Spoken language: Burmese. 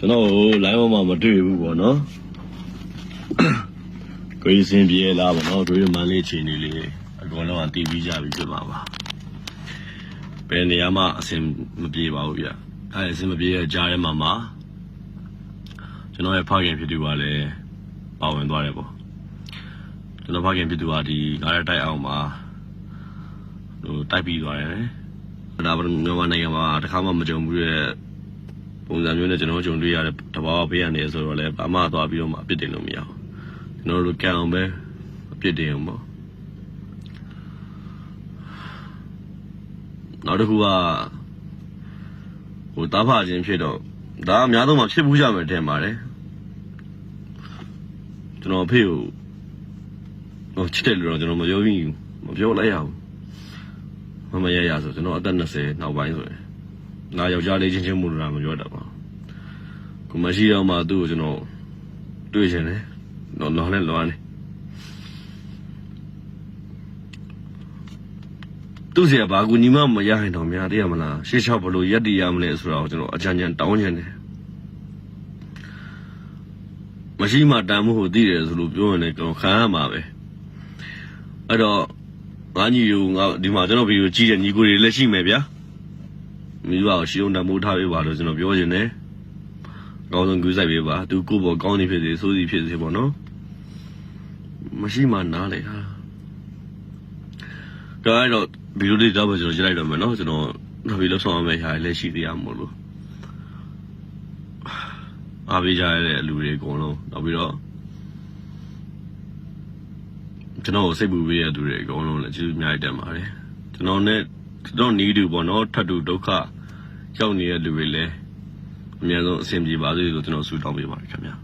ကျွန်တော်ကို line ပေါ်မှာမတွေ့ဘူးပေါ့နော်ကိုကြီးစင်ပြေလာပေါ့နော်တို့ရမန်လေးချိန်နေလေးအကုန်လုံးကတည်ပြီးကြပြီဖြစ်မှာပါဘယ်နေရာမှအဆင်မပြေပါဘူးဗျအဲအဆင်မပြေတဲ့ကြားထဲမှာမှာကျွန်တော်ရဲ့ဖခင်ဖြစ်သူကလည်းပါဝင်သွားတယ်ပေါ့ကျွန်တော်ဖခင်ဖြစ်သူကဒီကားရတိုက်အောင်မှာဟိုတိုက်ပြီးသွားတယ်ဒါပေမဲ့မြန်မာနိုင်ငံမှာတစ်ခါမှမကြုံဘူးတဲ့ ပုံစံမျိုးနဲ့ကျွန်တော်ကြုံတွေ့ရတဲ့တဘာဝပေးရနေဆိုတော့လည်းဘာမှသွားပြီးတော့မှအပြစ်တင်လို့မရဘူးကျွန်တော်တို့ကံအောင်ပဲအပြစ်တင်အောင်ပေါ့နောက်တစ်ခုကဟိုတားဖခြင်းဖြစ်တော့ဒါအများဆုံးမှဖြစ်ဘူးကြမယ်ထင်ပါတယ်ကျွန်တော်အဖေကိုဟိုချစ်တယ်လို့တော့ကျွန်တော်မပြောဘူးမပြောလိုက်ရဘူးမမရရဆိုကျွန်တော်အသက်20နောက်ပိုင်းဆိုရင် ငါယောက်ျားလေးချင်းချင်းမူလာမပြောတတ်ပါဘူးကိုမရှိတော့မှသူ့ကိုကျွန်တော်တွေ့ရှင်တယ်တော့လောနဲ့လောနဲ့သူ့เสียဘာကူညီမမရရင်တော့များတည်ရမလားရှေ့လျှောက်ဘလို့ရက်တည်ရမလဲဆိုတော့ကျွန်တော်အကြံဉာဏ်တောင်းချင်တယ်မရှိမှတန်မှုကိုသိတယ်ဆိုလို့ပြောရင်လည်းကျွန်တော်ခံရမှာပဲအဲ့တော့ငါညီကိုငါဒီမှာကျွန်တော်ဗီဒီယိုကြည့်တဲ့ညီကိုတွေလည်းရှိမယ်ဗျာ မိဘကိုရှင်းအောင်တမိုးထားပေးပါလို့ကျွန်တော်ပြောချင်တယ်အကောင်းဆုံးကူးဆိုင်ပေးပါသူကိုယ့်ဘောကောင်းနေဖြစ်စေဆိုးစီဖြစ်စေပေါ့နော်မရှိမှနားလေဟာဒါအဲ့တော့ဗီဒီယိုလေးတော့ပဲကျွန်တော်ကြည့်လိုက်တော့မယ်နော်ကျွန်တော်နောက်ပြီးလောက်ဆောင်ရမယ့်ဟာလည်းရှိသေးရမို့လို့အားပေးကြရတဲ့လူတွေအကုန်လုံးနောက်ပြီးတော့ကျွန်တော်ကိုစိတ်ပူပေးရတဲ့သူတွေအကုန်လုံးလည်းကျေးဇူးအများကြီးတင်ပါတယ်ကျွန်တော်နဲ့ကျွန်တော်နီးတူပေါ့နော်ထပ်တူဒုက္ခ ရောက်နေတဲ့လူတွေလည်းအများဆုံးအဆင်ပြေပါစေလို့ကျွန်တော်ဆုတောင်းပေးပါတယ်ခင်ဗျာ